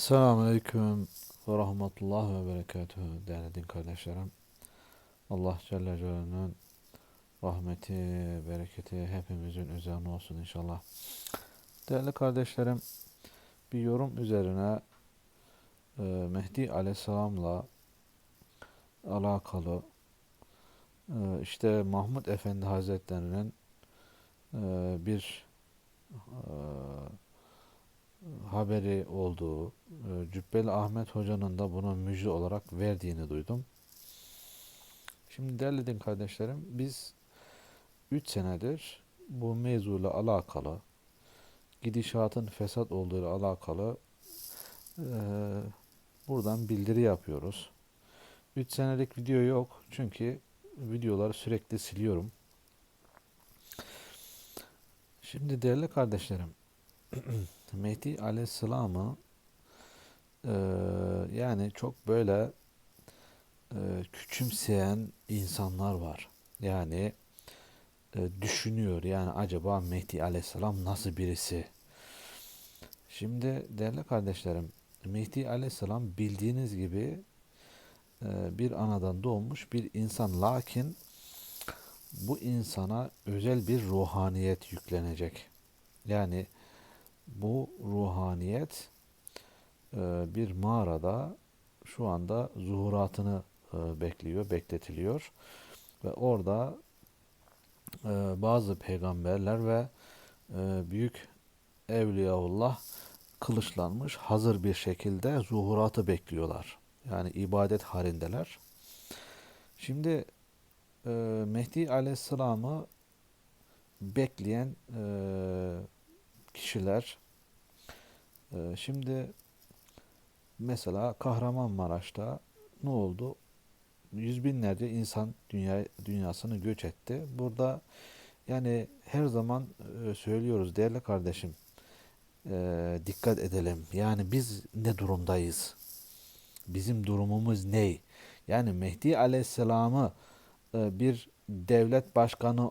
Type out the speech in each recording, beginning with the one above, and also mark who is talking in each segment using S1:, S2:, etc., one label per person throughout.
S1: Selamun Aleyküm ve Rahmetullah ve Berekatuhu değerli din kardeşlerim. Allah Celle Celaluhu'nun rahmeti, bereketi hepimizin üzerine olsun inşallah. Değerli kardeşlerim, bir yorum üzerine e, Mehdi Aleyhisselam'la alakalı e, işte Mahmud Efendi Hazretleri'nin e, bir e, haberi olduğu, e, Cübbeli Ahmet Hoca'nın da bunu müjde olarak verdiğini duydum. Şimdi değerli din kardeşlerim, biz 3 senedir bu mevzuyla alakalı, gidişatın fesat olduğuyla alakalı e, buradan bildiri yapıyoruz. 3 senelik video yok çünkü videoları sürekli siliyorum. Şimdi değerli kardeşlerim, Mehdi Aleyhisselam'ı e, yani çok böyle e, küçümseyen insanlar var. Yani e, düşünüyor yani acaba Mehdi Aleyhisselam nasıl birisi? Şimdi değerli kardeşlerim Mehdi Aleyhisselam bildiğiniz gibi e, bir anadan doğmuş bir insan lakin bu insana özel bir ruhaniyet yüklenecek. Yani bu ruhaniyet e, bir mağarada şu anda zuhuratını e, bekliyor, bekletiliyor. Ve orada e, bazı peygamberler ve büyük evliyaullah kılıçlanmış hazır bir şekilde zuhuratı bekliyorlar. Yani ibadet halindeler. Şimdi Mehdi Aleyhisselam'ı bekleyen kişiler e, şimdi mesela Kahramanmaraş'ta ne oldu? Yüz binlerce insan dünya dünyasını göç etti. Burada yani her zaman e, söylüyoruz değerli kardeşim e, dikkat edelim. Yani biz ne durumdayız? Bizim durumumuz ne? Yani Mehdi Aleyhisselam'ı e, bir devlet başkanı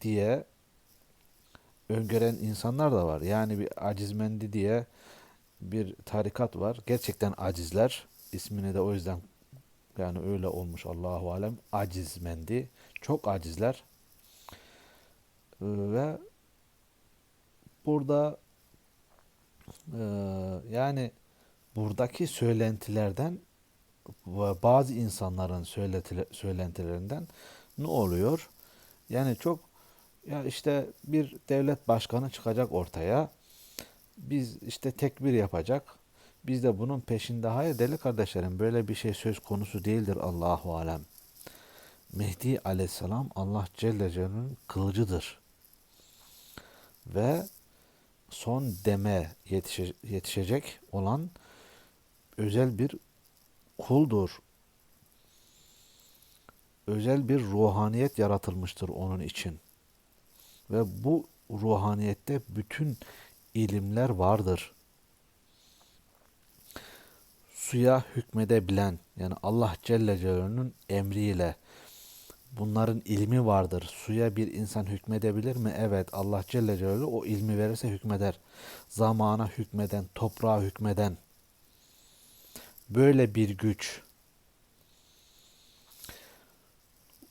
S1: diye öngören insanlar da var. Yani bir acizmendi diye bir tarikat var. Gerçekten acizler. İsmini de o yüzden yani öyle olmuş Allahu alem. Acizmendi. Çok acizler. Ee, ve burada e, yani buradaki söylentilerden ve bazı insanların söylentilerinden ne oluyor? Yani çok ya işte bir devlet başkanı çıkacak ortaya. Biz işte tekbir yapacak. Biz de bunun peşinde. Hayır deli kardeşlerim böyle bir şey söz konusu değildir Allahu alem. Mehdi aleyhisselam Allah Celle Celaluhu'nun kılıcıdır. Ve son deme yetişe, yetişecek olan özel bir kuldur. Özel bir ruhaniyet yaratılmıştır onun için. Ve bu ruhaniyette bütün ilimler vardır. Suya hükmedebilen yani Allah Celle Celaluhu'nun emriyle bunların ilmi vardır. Suya bir insan hükmedebilir mi? Evet Allah Celle Celaluhu o ilmi verirse hükmeder. Zamana hükmeden, toprağa hükmeden böyle bir güç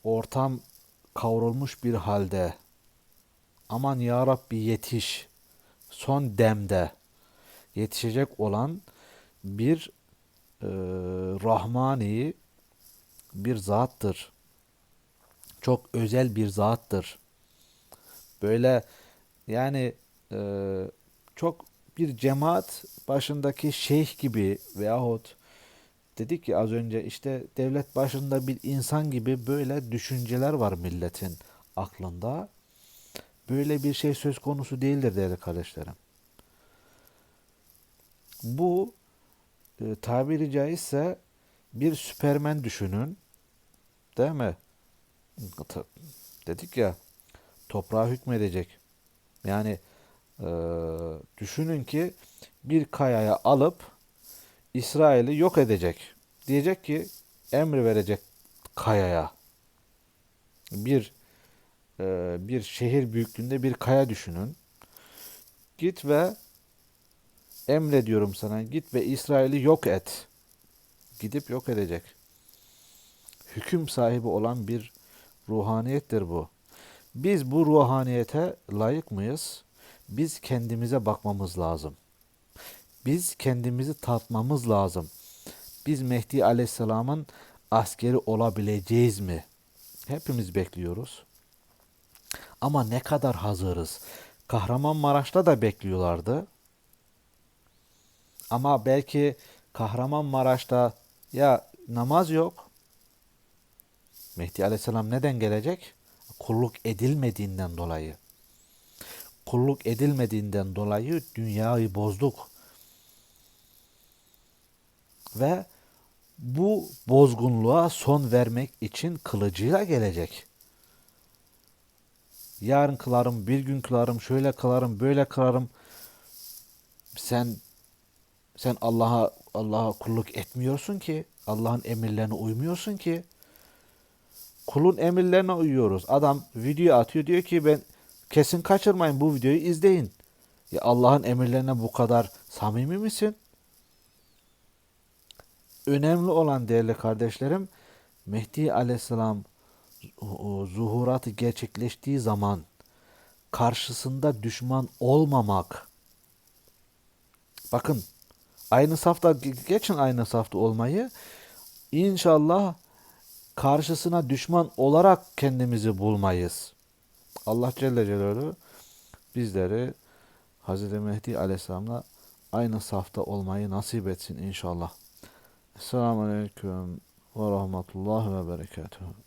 S1: ortam kavrulmuş bir halde aman ya Rabbi yetiş son demde yetişecek olan bir e, Rahmani bir zattır. Çok özel bir zattır. Böyle yani e, çok bir cemaat başındaki şeyh gibi veyahut dedik ki az önce işte devlet başında bir insan gibi böyle düşünceler var milletin aklında. Böyle bir şey söz konusu değildir değerli kardeşlerim. Bu e, tabiri caizse bir süpermen düşünün. Değil mi? Dedik ya toprağa hükmedecek. Yani e, düşünün ki bir kayaya alıp İsrail'i yok edecek. Diyecek ki emri verecek kayaya. Bir e, bir şehir büyüklüğünde bir kaya düşünün. Git ve Emrediyorum sana git ve İsrail'i yok et. Gidip yok edecek. Hüküm sahibi olan bir ruhaniyettir bu. Biz bu ruhaniyete layık mıyız? Biz kendimize bakmamız lazım. Biz kendimizi tatmamız lazım. Biz Mehdi Aleyhisselam'ın askeri olabileceğiz mi? Hepimiz bekliyoruz. Ama ne kadar hazırız? Kahramanmaraş'ta da bekliyorlardı. Ama belki Kahramanmaraş'ta ya namaz yok. Mehdi Aleyhisselam neden gelecek? Kulluk edilmediğinden dolayı. Kulluk edilmediğinden dolayı dünyayı bozduk. Ve bu bozgunluğa son vermek için kılıcıyla gelecek. Yarın kılarım, bir gün kılarım, şöyle kılarım, böyle kılarım. Sen sen Allah'a Allah'a kulluk etmiyorsun ki. Allah'ın emirlerine uymuyorsun ki. Kulun emirlerine uyuyoruz. Adam video atıyor diyor ki ben kesin kaçırmayın bu videoyu izleyin. Ya Allah'ın emirlerine bu kadar samimi misin? Önemli olan değerli kardeşlerim Mehdi Aleyhisselam zuhuratı gerçekleştiği zaman karşısında düşman olmamak. Bakın aynı safta geçin aynı safta olmayı. İnşallah karşısına düşman olarak kendimizi bulmayız. Allah Celle Celaluhu bizleri Hz. Mehdi Aleyhisselam'la aynı safta olmayı nasip etsin inşallah. Esselamu Aleyküm ve Rahmetullah ve Berekatuhu.